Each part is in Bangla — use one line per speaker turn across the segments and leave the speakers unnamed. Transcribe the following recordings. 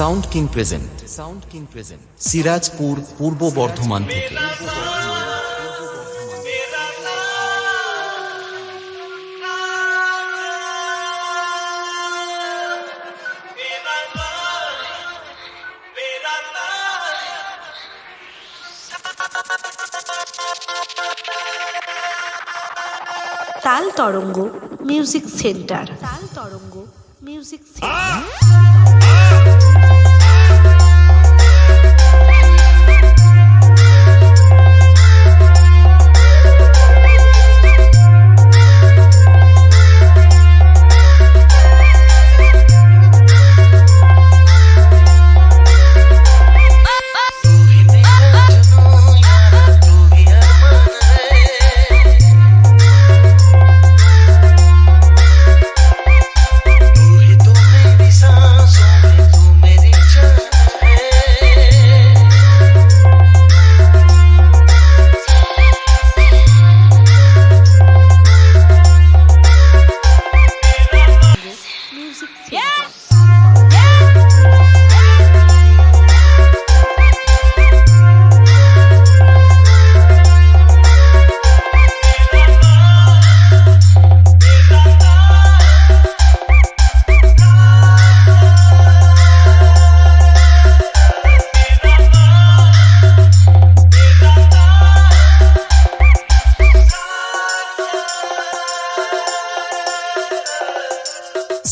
Sound king present sound king present Sirajpur Purba Bardhaman থেকে।
Tal Taranga music centre. Tal Taranga music centre.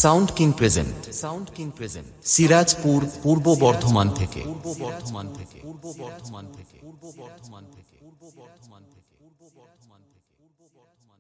Sound king present sound king present Sirajpur Purba Bardhaman থেকে পূর্ব বর্ধমান থেকে পূর্ব বর্ধমান থেকে পূর্ব বর্ধমান থেকে পূর্ব বর্ধমান থেকে পূর্ব বর্ধমান থেকে পূর্ব বর্ধমান